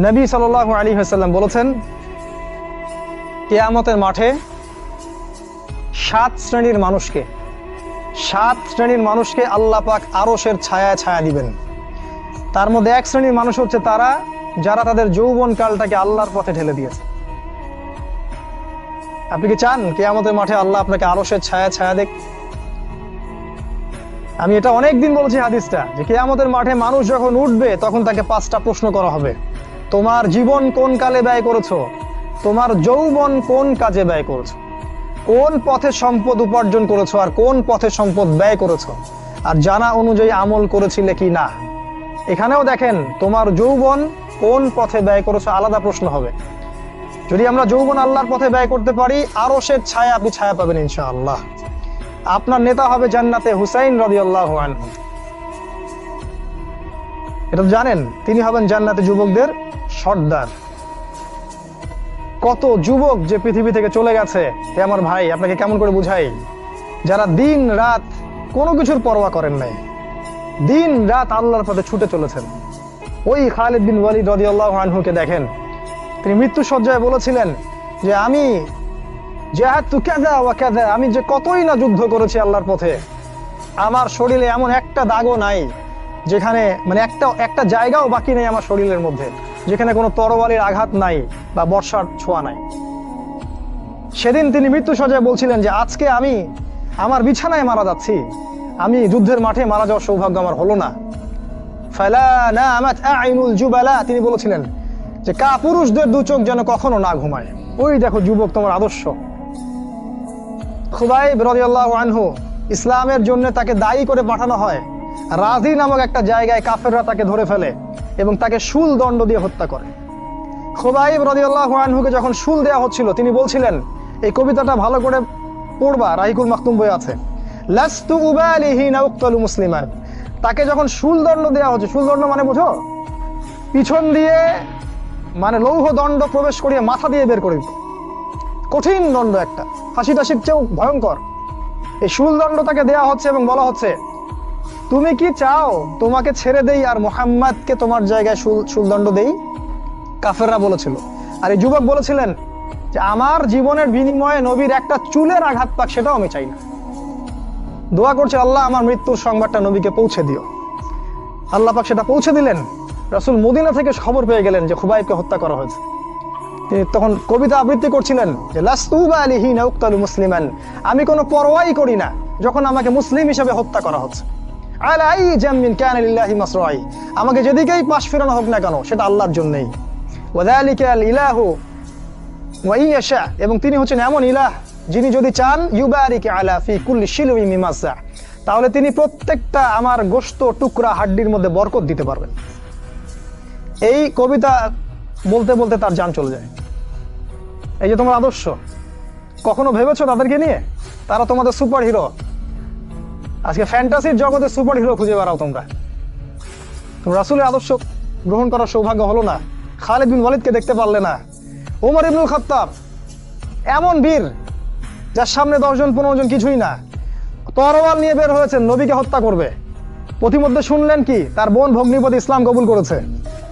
নবী সাল আলী হাসাল্লাম বলেছেন, কেয়ামতের মাঠে সাত শ্রেণির মানুষকে, সাত শ্রেণির মানুষকে আল্লাহ পাক আরশের ছায়া ছায়া দিবেন। তার মধ্যে এক শ্রেণির মানুষ হচ্ছে তারা, যারা তাদের যৌবন কালটাকে আল্লাহর পথে ঢেলে দিয়েছে। আপনি কি চান কেয়ামতের মাঠে আল্লাহ আপনাকে আরশের ছায়া ছায়া দেখ আমি এটা অনেক দিন বলেছি হাদিসটা, যে কেয়ামতের মাঠে মানুষ যখন উঠবে, তখন তাকে পাঁচটা প্রশ্ন করা হবে। তোমার জীবন কোন কালে ব্যয় করেছ? তোমার যৌবন কোন কাজে ব্যয় করেছ? কোন পথে সম্পদ উপার্জন করেছ আর কোন পথে সম্পদ ব্যয় করেছ? আর জানা অনুযায়ী আমল করেছিলে কি না? এখানেও দেখেন, তোমার যৌবন কোন পথে ব্যয় করেছ আলাদা প্রশ্ন হবে। যদি আমরা যৌবন আল্লাহর পথে ব্যয় করতে পারি, আরও সে ছায়া আপনি ছায়া পাবেন ইনশাআল্লাহ। আপনার নেতা হবে জান্নাতে হুসাইন রবি আল্লাহ এটা জানেন, তিনি হবেন জান্নাতে যুবকদের সর্দার। কত যুবক যে পৃথিবী থেকে চলে গেছে, হে আমার ভাই, আপনাকে কেমন করে বুঝাই? যারা দিন রাত কোনো কিছুর পরোয়া করেন নাই, দিন রাত আল্লাহর পথে ছুটে চলেছেন। ওই খালিদ বিন ওয়ালিদ রদিয়াল্লাহু আনহুকে দেখেন। তিনি মৃত্যু সজ্জায় বলেছিলেন যে, আমি জেহাদতু কাযা ওয়া কাযা আমি যে কতই না যুদ্ধ করেছি আল্লাহর পথে, আমার শরীরে এমন একটা দাগও নাই, যেখানে মানে একটা একটা জায়গাও বাকি নেই আমার শরীরের মধ্যে। যেখানে কোনো তরবারির আঘাত নাই বা বর্ষার ছোঁয়া নাই। সেদিন তিনি মৃত্যু সজ্জায় বলছিলেন যে, আজকে আমি আমার বিছানায় মারা যাচ্ছি। আমি যুদ্ধের মাঠে মারা যাওয়ার সৌভাগ্য আমার হলো না। তিনি বলেছিলেন যে কা পুরুষদের দু চোখ যেন কখনো না ঘুমায়। ওই দেখো যুবক তোমার আদর্শ। রাদিয়াল্লাহু আনহু ইসলামের জন্য তাকে দায়ী করে পাঠানো হয়। রাজি নামক একটা জায়গায় কাফেররা তাকে ধরে ফেলে। এবং তাকে শুল দণ্ড দিয়ে হত্যা করে। খুবাইব রাদিয়াল্লাহু আনহুকে যখন শুল দেওয়া হচ্ছিল, তিনি বলছিলেন, এই কবিতাটা ভালো করে পড়বা, রাহিকুল মাকতুম বই আছে। মুসলিমান। তাকে যখন শুল দণ্ড দেওয়া হচ্ছে, শুল দণ্ড মানে বুঝো? পিছন দিয়ে মানে লৌহ দণ্ড প্রবেশ করিয়ে মাথা দিয়ে বের করে কঠিন দণ্ড একটা। ফাঁসি টাসির চেয়েও ভয়ঙ্কর। এই শুল দণ্ড তাকে দেওয়া হচ্ছে এবং বলা হচ্ছে তুমি কি চাও তোমাকে ছেড়ে দেই আর মোহাম্মদকে তোমার জায়গায় সুলদণ্ড দেই? কাফেররা বলেছিল। আর এই যুবক বলেছিলেন যে, আমার জীবনের বিনিময়ে নবীর একটা চুলের আঘাত পাক, সেটাও আমি চাই না। দোয়া করছে আল্লাহ, আমার মৃত্যুর সংবাদটা নবীকে পৌঁছে দিও। আল্লাহ পাক সেটা পৌঁছে দিলেন। রাসুল মদিনা থেকে খবর পেয়ে গেলেন যে, খুবাইবকে হত্যা করা হয়েছে। তিনি তখন কবিতা আবৃত্তি করছিলেন যে, লাস্তুবা আলিহি নাউক্তালু মুসলিমান। আমি কোনো পরোয়াই করি না যখন আমাকে মুসলিম হিসেবে হত্যা করা হচ্ছে। আলাই জামিন কান লিল্লাহি মাসরাই। আমাকে যেদিকেই পাশ ফেরানো হোক না কেন, সেটা আল্লাহর জন্যই। ওয়াদালিকা আল ইলাহু, ওয়া ইয়াশা। এবং তিনি হচ্ছেন এমন ইলাহ, যিনি যদি চান, ইউবারিক আলা ফি কুল্লি শিলুই মিমাসা তাহলে তিনি প্রত্যেকটা আমার গোস্ত টুকরা, হাড্ডির মধ্যে বরকত দিতে পারবেন। এই কবিতা বলতে বলতে তার যান চলে যায়। এই যে তোমার আদর্শ, কখনো ভেবেছো তাদেরকে নিয়ে? তারা তোমাদের সুপার হিরো আজকে ফ্যান্টাসির জগতে সুপার হিরো খুঁজে বেড়াও তোমরা। রাসূলের আদর্শ গ্রহণ করার সৌভাগ্য হলো না। খালিদ বিন ওয়ালিদকে দেখতে পারলে না। ওমর ইবনুল খাত্তাব এমন বীর, যার সামনে দশজন, পনেরো জন কিছুই না। তরোয়াল নিয়ে বের হয়েছেন নবীকে হত্যা করবে। প্রতিমধ্যে শুনলেন কি? তার বোন ভগ্নিপতি ইসলাম কবুল করেছে।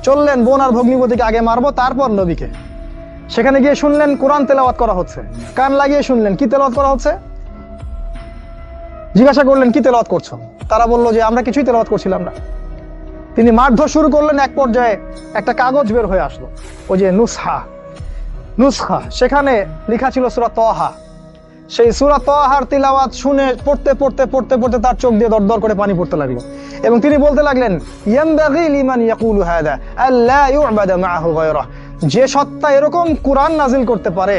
চললেন, বোন আর ভগ্নিপতিকে আগে মারবো, তারপর নবীকে। সেখানে গিয়ে শুনলেন, কোরআন তেলাওয়াত করা হচ্ছে। কান লাগিয়ে শুনলেন, কি তেলাওয়াত করা হচ্ছে? জিজ্ঞাসা করলেন, কি তেলাওয়াত করছ? তারা বলল যে, আমরা কিছুই তেলাওয়াত করছিলাম না। তিনি মারধর শুরু করলেন, এক পর্যায়ে একটা কাগজ বের হয়ে আসলো, ওই যে নুসহা নুসখা, সেখানে লেখা ছিল সুরা তহা সেই সুরা তহার তিলাওয়াত শুনে পড়তে পড়তে পড়তে পড়তে তার চোখ দিয়ে দরদর করে পানি পড়তে লাগল এবং তিনি বলতে লাগলেন, ইয়ানবাগি লিমান ইয়াকুলু হাদা আল্লা ইউবাদা মাআহু গায়রা যে সত্তা এরকম কোরআন নাজিল করতে পারে,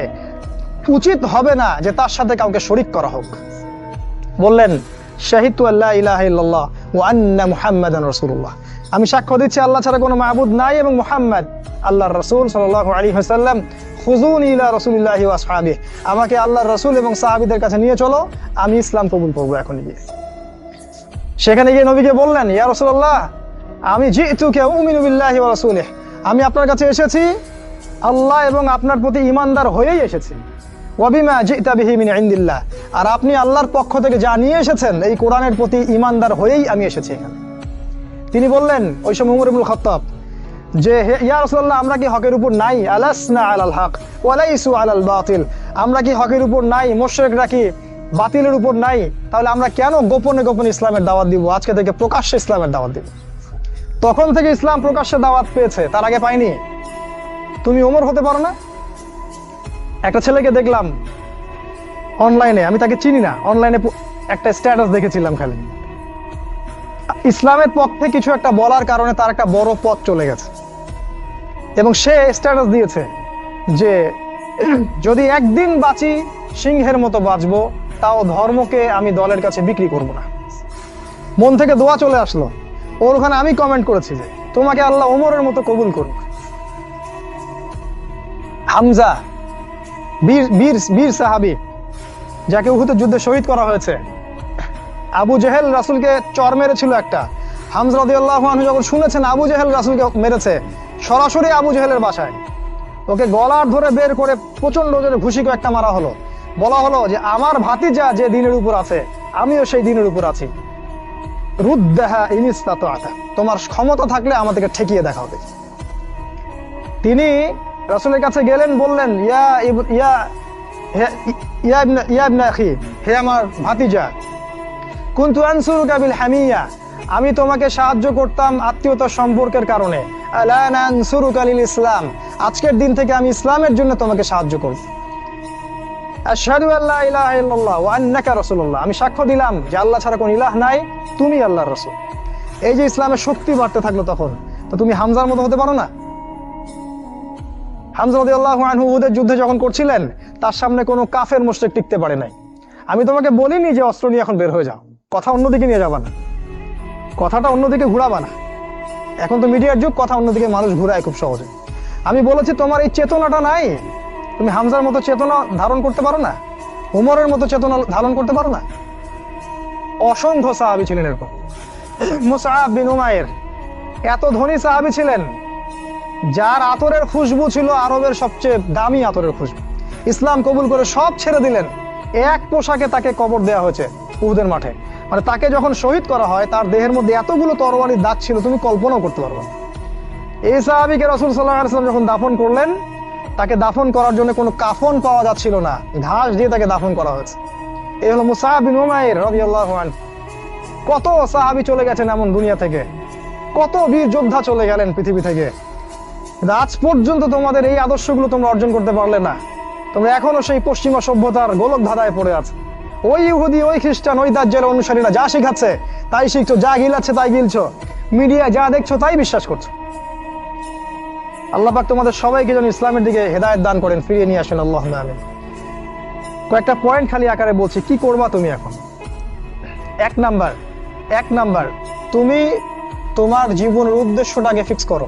উচিত হবে না যে তার সাথে কাউকে শরিক করা হোক। বললেন, শাহিদু আল্লাহ ইলাহা ইল্লাল্লাহ ওয়া আন্না মুহাম্মাদান রাসূলুল্লাহ। আমি সাক্ষ্য দিচ্ছি, আল্লাহ ছাড়া কোনো মাহবুদ নাই এবং মুহাম্মদ আল্লাহর রাসূল সাল্লাল্লাহু আলাইহি ওয়াসাল্লাম। খুজুন ইলা রাসূলিল্লাহি ওয়া আসহাবিহি। আমাকে আল্লাহর রাসূল এবং সাহাবীদের কাছে নিয়ে চলো, আমি ইসলাম কবুল করব এখন গিয়ে। সেখানে গিয়ে নবীকে বললেন, ইয়া রাসূলুল্লাহ, আমি জিতুকে উমিনু বিল্লাহি ওয়া রাসূলিহি। আমি আপনার কাছে এসেছি, আল্লাহ এবং আপনার প্রতি ইমানদার হয়েই এসেছি। ওয়াবিমা জিতা বিহি মিন ইনদিল্লাহ। আর আপনি আল্লাহর পক্ষ থেকে যা নিয়ে এসেছেন, এই কোরআনের প্রতি ইমানদার হয়েই আমি এসেছি এখানে। তিনি বললেন, ওই সময় উমর খাত্তাব, যে হে, ইয়া আমরা কি হকের উপর নাই? আলাসনা আলাল হক ওয়ালাইসু আলাল বাতিল। আমরা কি হকের উপর নাই? মুশরিকরা কি বাতিলের উপর নাই? তাহলে আমরা কেন গোপনে গোপনে ইসলামের দাওয়াত দিব? আজকে থেকে প্রকাশ্যে ইসলামের দাওয়াত দিব। তখন থেকে ইসলাম প্রকাশ্যে দাওয়াত পেয়েছে, তার আগে পাইনি। তুমি ওমর হতে পারো না। একটা ছেলেকে দেখলাম অনলাইনে, আমি তাকে চিনি না, অনলাইনে একটা স্ট্যাটাস দেখেছিলাম খালি। ইসলামের পক্ষে কিছু একটা বলার কারণে তার একটা বড় পথ চলে গেছে। এবং সে স্ট্যাটাস দিয়েছে যে, যদি একদিন বাঁচি, সিংহের মতো বাঁচবো, তাও ধর্মকে আমি দলের কাছে বিক্রি করব না। মন থেকে দোয়া চলে আসলো। ওর ওখানে আমি কমেন্ট করেছি যে, তোমাকে আল্লাহ ওমরের মতো কবুল করুক। হামজা বীর বীর বীর সাহাবি, যাকে উহুদের যুদ্ধে শহীদ করা হয়েছে। আবু জেহেল রাসুলকে চর মেরেছিল একটা। হামজা রাদিয়াল্লাহু আনহু যখন শুনেছেন আবু জেহেল রাসুলকে মেরেছে, সরাসরি আবু জেহেলের বাসায়। ওকে গলার ধরে বের করে প্রচণ্ড জোরে ঘুষি একটা মারা হলো। বলা হলো যে, আমার ভাতিজা যে দিনের উপর আছে, আমিও সেই দিনের উপর আছি। রুদ্দাহা ইনিস্তাত আতা তোমার ক্ষমতা থাকলে আমাদেরকে ঠেকিয়ে দেখা। হবে তিনি রাসূলের কাছে গেলেন, বললেন, ইয়া ইয়া ইয়া ইবনা আখি, হে আমার ভাতিজা, কুন্তু হামিয়া, আমি তোমাকে সাহায্য করতাম আত্মীয়তার সম্পর্কের কারণে। ইসলাম, আজকের দিন থেকে আমি ইসলামের জন্য তোমাকে সাহায্য করব আমি সাক্ষ্য দিলাম যে আল্লাহ ছাড়া কোনো ইলাহ নাই, তুমি আল্লাহর রাসূল। এই যে ইসলামের শক্তি বাড়তে থাকল তখন, তো তুমি হামজার মতো হতে পারো না? হামজা রাদিয়াল্লাহু আনহু যুদ্ধে যখন করছিলেন, তার সামনে কোনো কাফের মুশরিক টিকতে পারে নাই। আমি তোমাকে বলিনি যে অস্ত্র নিয়ে এখন বের হয়ে যাও। কথা অন্যদিকে নিয়ে যাবা না। কথাটা অন্যদিকে ঘুরাবা না। এখন তো মিডিয়ার যুগ, কথা অন্যদিকে মানুষ ঘুরায় খুব সহজে। আমি বলেছি, তোমার এই চেতনাটা নাই। তুমি হামজার মতো চেতনা ধারণ করতে পারো না? উমরের মতো চেতনা ধারণ করতে পারো না? অসংখ্য সাহাবি ছিলেন এরকম। মুসাহাব বিন উমায়ের এত ধনী সাহাবি ছিলেন যার আতরের খুশবু ছিল আরবের সবচেয়ে দামি আতরের খুশবু। ইসলাম কবুল করে সব ছেড়ে দিলেন। এক পোশাকে তাকে কবর দেওয়া হয়েছে উহুদের মাঠে। মানে তাকে যখন শহীদ করা হয়, তার দেহের মধ্যে এতগুলো তরবারির দাগ ছিল, তুমি কল্পনাও করতে পারবে এই সাহাবিকে রসুল সাল্লাহ যখন দাফন করলেন, তাকে দাফন করার জন্য কোনো কাফন পাওয়া যাচ্ছিল না। ঘাস দিয়ে তাকে দাফন করা হয়েছে। এই হলো মুসাহাবিন আনহু। কত সাহাবি চলে গেছেন এমন দুনিয়া থেকে? কত বীর যোদ্ধা চলে গেলেন পৃথিবী থেকে? কিন্তু আজ পর্যন্ত তোমাদের এই আদর্শগুলো তোমরা অর্জন করতে পারলে না। তোমরা এখনও সেই পশ্চিমা সভ্যতার গোলক ধাঁধায় পড়ে আছে। ওই ইহুদি, ওই খ্রিস্টান, ওই দাজ্জের অনুসারীরা যা শেখাচ্ছে, তাই শিখছো, যা গিলাচ্ছে, তাই গিলছো। মিডিয়া যা দেখছ, তাই বিশ্বাস করছ। আল্লাহ পাক তোমাদের সবাইকে যেন ইসলামের দিকে হেদায়ত দান করেন, ফিরিয়ে নিয়ে আসেন, আল্লাহ আমিন। কয়েকটা পয়েন্ট খালি আকারে বলছি, কি করবা তুমি এখন? এক নাম্বার এক নাম্বার, তুমি তোমার জীবনের উদ্দেশ্যটাকে ফিক্স করো।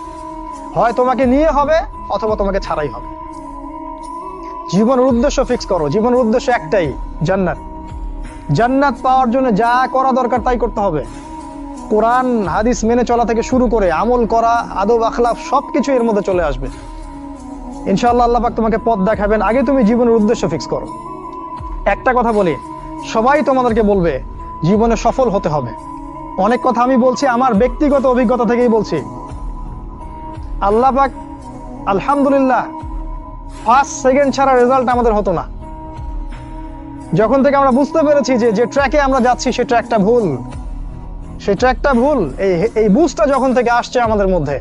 হয় তোমাকে নিয়ে হবে অথবা তোমাকে ছাড়াই হবে। জীবনের উদ্দেশ্য ফিক্স করো। জীবনের উদ্দেশ্য একটাই, জান্নাত। জান্নাত পাওয়ার জন্য যা করা দরকার তাই করতে হবে। কোরআন, হাদিস মেনে চলা থেকে শুরু করে আমল করা, আদব আখলাফ সবকিছু এর মধ্যে চলে আসবে। ইনশাআল্লাহ আল্লাহ পাক তোমাকে পথ দেখাবেন। আগে তুমি জীবনের উদ্দেশ্য ফিক্স করো। একটা কথা বলি, সবাই তোমাদেরকে বলবে, জীবনে সফল হতে হবে। অনেক কথা আমি বলছি, আমার ব্যক্তিগত অভিজ্ঞতা থেকেই বলছি। আল্লাহ পাক, আলহামদুলিল্লাহ ফার্স্ট সেকেন্ড ছাড়া রেজাল্ট আমাদের হতো না। যখন থেকে আমরা বুঝতে পেরেছি যে যে ট্র্যাকে আমরা যাচ্ছি, সে ট্র্যাকটা ভুল। সেই ট্র্যাকটা ভুল। এই এই বুঝটা যখন থেকে আসছে আমাদের মধ্যে,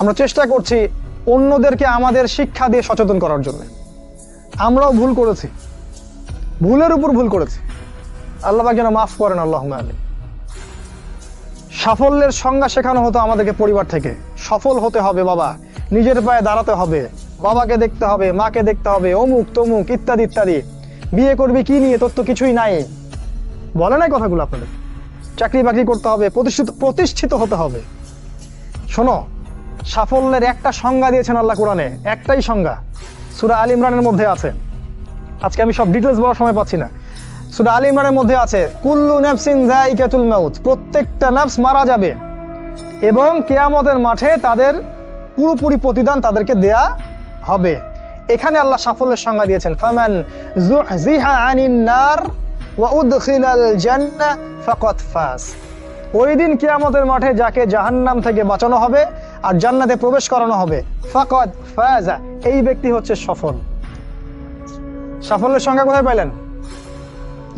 আমরা চেষ্টা করছি অন্যদেরকে আমাদের শিক্ষা দিয়ে সচেতন করার জন্য। আমরাও ভুল করেছি। ভুলের উপর ভুল করেছি। আল্লাহ যেন মাফ করেন আল্লাহ আলী সাফল্যের সংজ্ঞা শেখানো হতো আমাদেরকে পরিবার থেকে। সফল হতে হবে বাবা, নিজের পায়ে দাঁড়াতে হবে। বাবাকে দেখতে হবে, মাকে দেখতে হবে, অমুক, তমুক, ইত্যাদি ইত্যাদি। বিয়ে করবি, কি নিয়ে, তোর তো কিছুই নাই। বলে নাই কথাগুলো আপনাদের? চাকরি বাকরি করতে হবে, প্রতিষ্ঠিত প্রতিষ্ঠিত হতে হবে। শোনো, সাফল্যের একটা সংজ্ঞা দিয়েছেন আল্লাহ কোরআনে, একটাই সংজ্ঞা। সুরা আল ইমরানের মধ্যে আছে। আজকে আমি সব ডিটেলস বলার সময় পাচ্ছি না। সুরা আল ইমরানের মধ্যে আছে, কুল্লু নাফসিন যায়িকাতুল মাউত, প্রত্যেকটা নাফস মারা যাবে। এবং কেয়ামতের মাঠে তাদের পুরোপুরি প্রতিদান তাদেরকে দেয়া হবে। এখানে আল্লাহ সাফল্যের সংজ্ঞা দিয়েছেন, ফামান যুহজিহা আনিন নার ওয়া উদখিলাল জান্নাহ ফাকাদ ফাজ। ওই দিন কিয়ামতের মাঠে যাকে জাহান্নাম থেকে বাঁচানো হবে আর জান্নাতে প্রবেশ করানো হবে, ফাকাদ ফাজা, এই ব্যক্তি হচ্ছে সফল। সাফল্যের সংজ্ঞা কোথায় পাইলেন?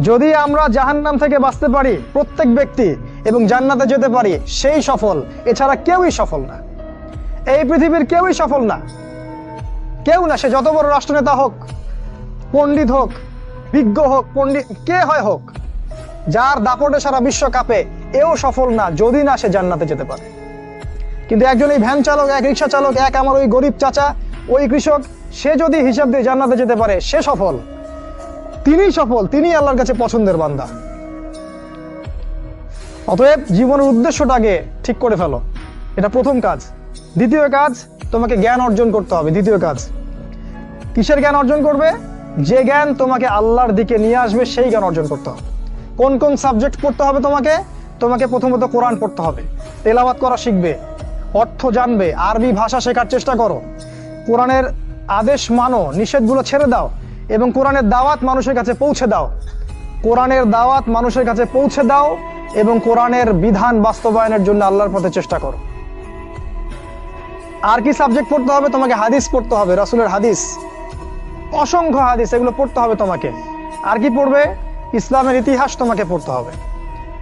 যদি আমরা জাহান্নাম থেকে বাঁচতে পারি, প্রত্যেক ব্যক্তি এবং জান্নাতে যেতে পারি, সেই সফল। এছাড়া কেউই সফল না। এই পৃথিবীর কেউই সফল না। কেউ না, সে যত বড় রাষ্ট্রনেতা হোক, পণ্ডিত হোক, বিজ্ঞ হোক, পণ্ডিত, কে হয় হোক, যার দাপটে সারা বিশ্ব কাঁপে, এও সফল না, যদি না সে জান্নাতে যেতে পারে। কিন্তু একজন এই ভ্যান চালক, এক রিক্সা চালক, এক আমার ওই গরিব চাচা, ওই কৃষক, সে যদি হিসাব দিয়ে জান্নাতে যেতে পারে, সে সফল। তিনি সফল তিনি আল্লাহর কাছে পছন্দের বান্দা। অতএব জীবনের উদ্দেশ্যটাকে ঠিক করে ফেলো। এটা প্রথম কাজ। দ্বিতীয় কাজ, তোমাকে জ্ঞান অর্জন করতে হবে। দ্বিতীয় কাজ, কিসের জ্ঞান অর্জন করবে? যে জ্ঞান তোমাকে আল্লাহর দিকে নিয়ে আসবে, সেই জ্ঞান অর্জন করতে হবে। কোন কোন সাবজেক্ট পড়তে হবে তোমাকে? তোমাকে প্রথমত কোরআন পড়তে হবে। তেলাওয়াত করা শিখবে। অর্থ জানবে। আরবি ভাষা শেখার চেষ্টা করো। কোরআনের আদেশ মানো, নিষেধগুলো ছেড়ে দাও। এবং কোরআনের দাওয়াত মানুষের কাছে পৌঁছে দাও। কোরআনের দাওয়াত মানুষের কাছে পৌঁছে দাও এবং কোরআনের বিধান বাস্তবায়নের জন্য আল্লাহর পথে চেষ্টা করো। আর কি সাবজেক্ট পড়তে হবে? তোমাকে হাদিস পড়তে হবে, রাসূলের হাদিস। অসংখ্য হাদিস, এগুলো পড়তে হবে তোমাকে। আর কি পড়বে? ইসলামের ইতিহাস তোমাকে পড়তে হবে।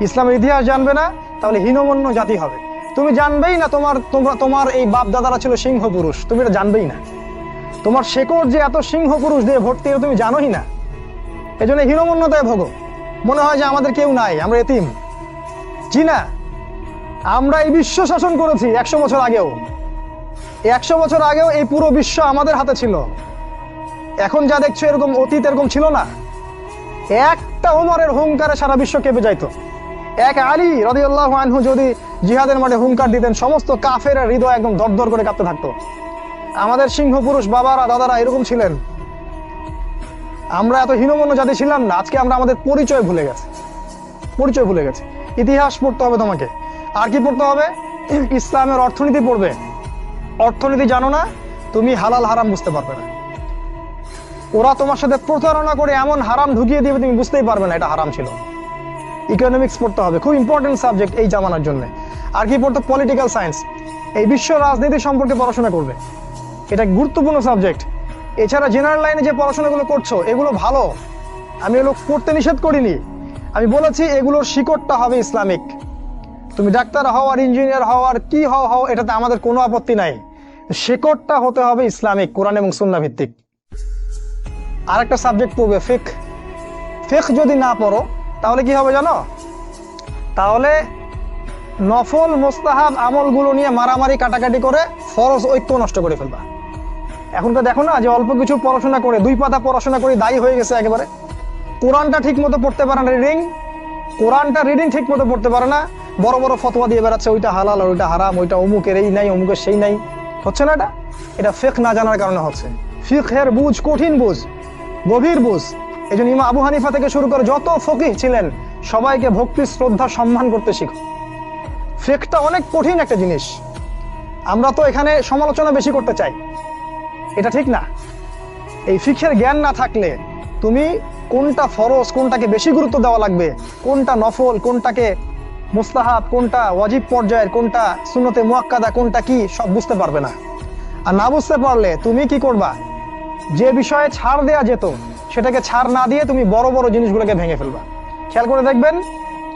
ইসলামের ইতিহাস জানবে না, তাহলে হীনমন্য জাতি হবে। তুমি জানবেই না তোমার, তোমরা, তোমার এই বাপ দাদারা ছিল সিংহ পুরুষ তুমি এটা জানবেই না। তোমার শেকড় যে এত সিংহ পুরুষ দিয়ে ভর্তি তুমি জানোই না। এই জন্য হীনমন্যতায় ভোগো। মনে হয় যে আমাদের কেউ নাই, আমরা এতিম। জি না আমরা এই বিশ্ব শাসন করেছি একশো বছর আগেও। একশো বছর আগেও এই পুরো বিশ্ব আমাদের হাতে ছিল। এখন যা দেখছ এরকম অতীত এরকম ছিল না। একটা ওমরের হুঙ্কারে সারা বিশ্ব কেঁপে যাইতো। এক আলী রদিউল্লাহ আনহু যদি জিহাদের মাঠে হুঙ্কার দিতেন, সমস্ত কাফের হৃদয় একদম দরদর করে কাঁপতে থাকতো। আমাদের সিংহ পুরুষ বাবারা, দাদারা এরকম ছিলেন। আমরা এত হীনমন্য জাতি ছিলাম না, আজকে আমরা আমাদের পরিচয় ভুলে গেছি। পরিচয় ভুলে গেছি। ইতিহাস পড়তে হবে তোমাকে। আর কি পড়তে হবে? ইসলামের অর্থনীতি পড়বে। অর্থনীতি জানো না, তুমি হালাল হারাম বুঝতে পারবে না। ওরা তোমার সাথে প্রতারণা করে এমন হারাম ঢুকিয়ে দিবে, তুমি বুঝতেই পারবে না এটা হারাম ছিল। ইকোনমিক্স পড়তে হবে, খুব ইম্পর্টেন্ট সাবজেক্ট এই জামানার জন্য। আর কি পড়তে পলিটিক্যাল সায়েন্স এই বিশ্ব রাজনীতি সম্পর্কে পড়াশোনা করবে। এটা গুরুত্বপূর্ণ সাবজেক্ট। এছাড়া জেনারেল লাইনে যে পড়াশোনাগুলো করছ, এগুলো ভালো। আমি এগুলো পড়তে নিষেধ করিনি। আমি বলেছি এগুলোর শিকড়টা হবে ইসলামিক। তুমি ডাক্তার হও আর ইঞ্জিনিয়ার হও আর কি হও হও, এটাতে আমাদের কোনো আপত্তি নাই। শিকড়টা হতে হবে ইসলামিক, কোরআন এবং সুন্না ভিত্তিক। আর একটা সাবজেক্ট পড়বে ফিক ফিক যদি না পড়ো, তাহলে কি হবে জানো? তাহলে নফল, মোস্তাহাব আমলগুলো নিয়ে মারামারি, কাটাকাটি করে ফরজ ঐক্য নষ্ট করে ফেলবা। এখনকার দেখো না যে অল্প কিছু পড়াশোনা করে, দুই পাতা পড়াশোনা করে দায়ী হয়ে গেছে একেবারে। কোরআনটা ঠিক মতো পড়তে পারে না রিডিং কোরআনটা রিডিং ঠিক মতো পড়তে পারে না। বড় বড় ফতোয়া দিয়ে বেড়াচ্ছে, ওইটা হালাল আর ওইটা হারাম, ওইটা অমুকের এই নাই, অমুকের সেই নাই। হচ্ছে না এটা? এটা ফেক না জানার কারণে হচ্ছে। ফিকহের বুঝ কঠিন বুঝ, গভীর বুঝ। এই জন্য ইমা আবু হানিফা থেকে শুরু করে যত ফকিহ ছিলেন, সবাইকে ভক্তি, শ্রদ্ধা, সম্মান করতে শিখো। ফেকটা অনেক কঠিন একটা জিনিস। আমরা তো এখানে সমালোচনা বেশি করতে চাই। এটা ঠিক না। এই ফিখের জ্ঞান না থাকলে তুমি কোনটা ফরজ, কোনটাকে বেশি গুরুত্ব দেওয়া লাগবে? কোনটা নফল, কোনটাকে মুস্তাহাব, কোনটা ওয়াজিব পর্যায়ের, কোনটা সুন্নতে মুয়াক্কাদা, কোনটা কি, সব বুঝতে পারবে না। আর না বুঝতে পারলে তুমি কি করবা? যে বিষয়ে ছাড় দেয়া যেত, সেটাকে ছাড় না দিয়ে তুমি বড় বড় জিনিসগুলোকে ভেঙে ফেলবা। খেয়াল করে দেখবেন,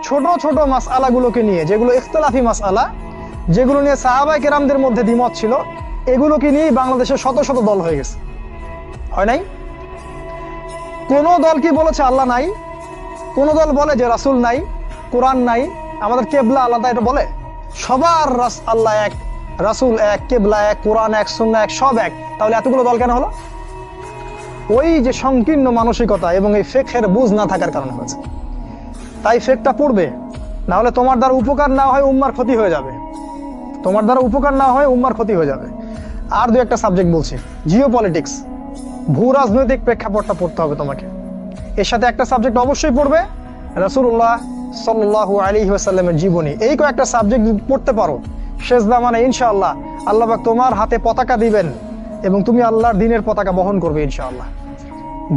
ছোট ছোট মাস আলাগুলোকে নিয়ে, যেগুলো ইখতলাফি মাস আলা যেগুলো নিয়ে সাহাবাই কেরামদের মধ্যে দ্বিমত ছিল এগুলোকে নিয়েই বাংলাদেশের শত শত দল হয়ে গেছে। হয় নাই? কোন দল কি বলেছে আল্লাহ নাই? কোন দল বলে যে রাসূল নাই, কোরআন নাই, আমাদের কেবলা আলাদা এটা বলে? সবার রাস- আল্লাহ এক, রাসূল এক, কেবলা এক, কোরআন এক, সুন্নাহ এক, সব এক। তাহলে এতগুলো দল কেন হলো? ওই যে সংকীর্ণ মানসিকতা এবং এই ফেকের বুঝ না থাকার কারণে হয়েছে। তাই ফেকটা পড়বে না হলে তোমার দ্বারা উপকার না হয় উম্মার ক্ষতি হয়ে যাবে। তোমার দ্বারা উপকার না হয় উম্মার ক্ষতি হয়ে যাবে। আর দু একটা সাবজেক্ট বলছি। জিও পলিটিক্স ভূ রাজনৈতিক প্রেক্ষাপটটা পড়তে হবে তোমাকে। এর সাথে একটা সাবজেক্ট অবশ্যই পড়বে, রাসূলুল্লাহ সাল্লাল্লাহু আলাইহি ওয়াসাল্লামের জীবনী। এই কয়েকটা সাবজেক্ট পড়তে পারো। শেষ দামানে ইনশাআল্লাহ আল্লাহ পাক তোমার হাতে পতাকা দিবেন এবং তুমি আল্লাহর দিনের পতাকা বহন করবে ইনশাআল্লাহ।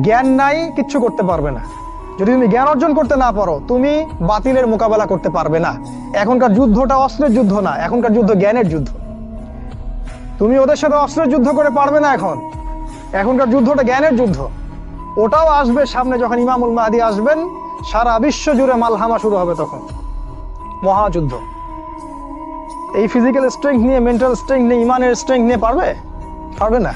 জ্ঞান নাই, কিচ্ছু করতে পারবে না। যদি তুমি জ্ঞান অর্জন করতে না পারো, তুমি বাতিলের মোকাবেলা করতে পারবে না। এখনকার যুদ্ধটা অস্ত্রের যুদ্ধ না, এখনকার যুদ্ধ জ্ঞানের যুদ্ধ। তুমি ওদের সাথে অস্ত্রের যুদ্ধ করে পারবে না এখন। এখনকার যুদ্ধটা জ্ঞানের যুদ্ধ। ওটাও আসবে সামনে যখন ইমামুল মাহাদি আসবেন, সারা বিশ্ব জুড়ে মালহামা শুরু হবে তখন। মহাযুদ্ধ। এই ফিজিক্যাল স্ট্রেংথ নিয়ে মেন্টাল স্ট্রেংথ নিয়ে, ইমানের স্ট্রেংথ নিয়ে পারবে? পারবে না।